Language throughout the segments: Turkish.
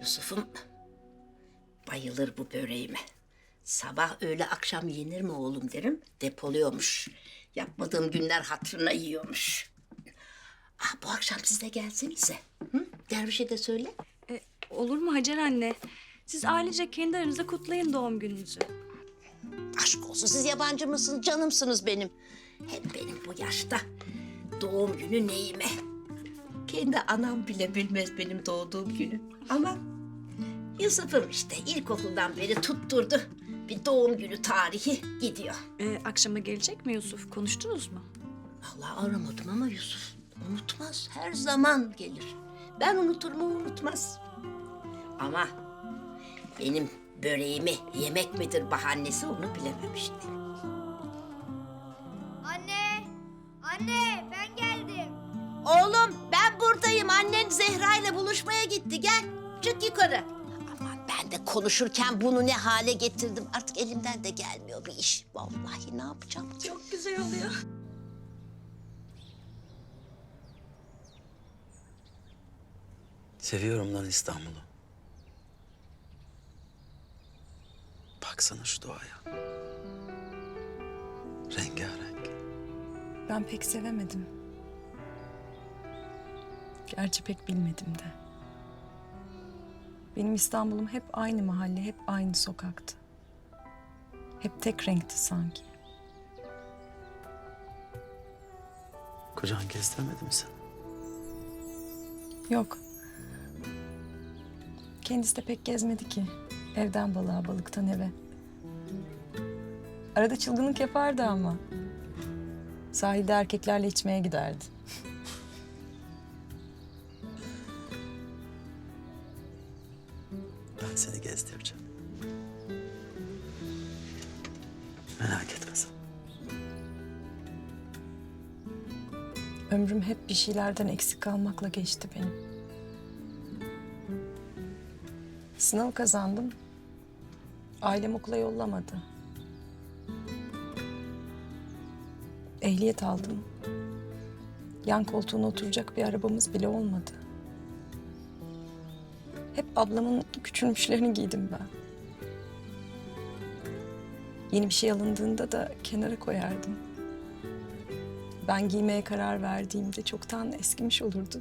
Yusuf'um bayılır bu böreğime. Sabah öğle akşam yenir mi oğlum derim depoluyormuş. Yapmadığım günler hatırına yiyormuş. Ah, bu akşam siz de gelsenize. Hı? Dervişe de söyle. E, olur mu Hacer anne? Siz ailece kendi aranızda kutlayın doğum gününüzü. Aşk olsun siz yabancı mısınız canımsınız benim. Hem benim bu yaşta doğum günü neyime. Kendi anam bile bilmez benim doğduğum günü. Ama Yusuf'um işte ilkokuldan beri tutturdu. Bir doğum günü tarihi gidiyor. E, akşama gelecek mi Yusuf? Konuştunuz mu? Vallahi aramadım ama Yusuf unutmaz. Her zaman gelir. Ben unuturum o unutmaz. Ama benim böreğimi yemek midir bahanesi onu bilemem işte. Anne! Anne ben geldim. Oğlum ben buradayım. Annen Zehra ile buluşmaya gitti. Gel çık yukarı. Konuşurken bunu ne hale getirdim. Artık elimden de gelmiyor bir iş. Vallahi ne yapacağım? Çok güzel oluyor. Seviyorum lan İstanbul'u. Baksana şu doğaya. Rengarenk. Ben pek sevemedim. Gerçi pek bilmedim de. Benim İstanbul'um hep aynı mahalle, hep aynı sokaktı. Hep tek renkti sanki. Kocan gezdirmedi mi seni? Yok. Kendisi de pek gezmedi ki. Evden balığa, balıktan eve. Arada çılgınlık yapardı ama. Sahilde erkeklerle içmeye giderdi. Seni gezdireceğim. Merak etme sen. Ömrüm hep bir şeylerden eksik kalmakla geçti benim. Sınav kazandım. Ailem okula yollamadı. Ehliyet aldım. Yan koltuğuna oturacak bir arabamız bile olmadı. Hep ablamın küçülmüşlerini giydim ben. Yeni bir şey alındığında da kenara koyardım. Ben giymeye karar verdiğimde çoktan eskimiş olurdu.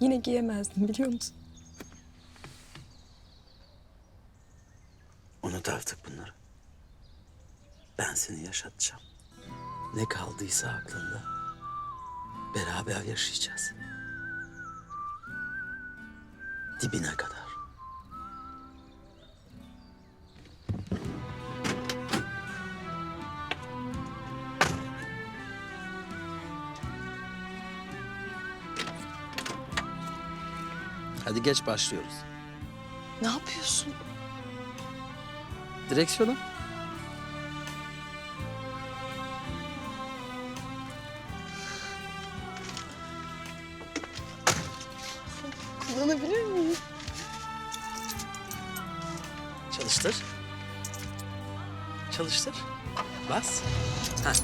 Yine giyemezdim biliyor musun? Unut artık bunları. Ben seni yaşatacağım. Ne kaldıysa aklında beraber yaşayacağız. Dibine kadar. Hadi geç başlıyoruz. Ne yapıyorsun? Direksiyonu. Kullanabilir miyim? Çalıştır. Çalıştır. Bas. Heh.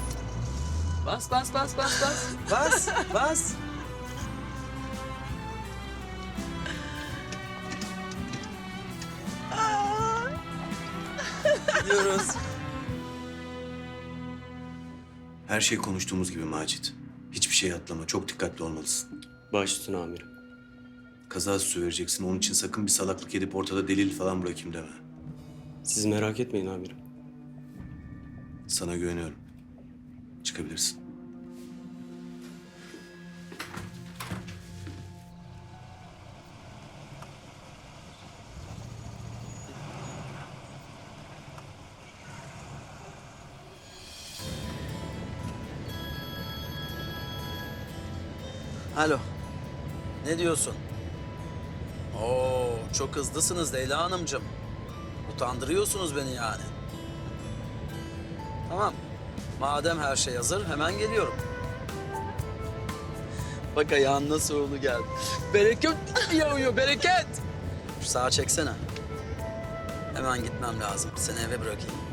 Bas, bas, bas, bas, bas. Bas, bas. Gidiyoruz. Her şey konuştuğumuz gibi Macit. Hiçbir şey atlama. Çok dikkatli olmalısın. Baş üstüne amirim. Kaza süsü vereceksin. Onun için sakın bir salaklık edip ortada delil falan bırakayım deme. Siz merak etmeyin amirim. Sana güveniyorum. Çıkabilirsin. Alo. Ne diyorsun? Oo, çok hızlısınız Leyla Hanımcığım. Utandırıyorsunuz beni yani. Tamam. Madem her şey hazır hemen geliyorum. Bak ayağın nasıl oldu geldi. Bereket yağıyor bereket. Şu sağa çeksene. Hemen gitmem lazım. Seni eve bırakayım.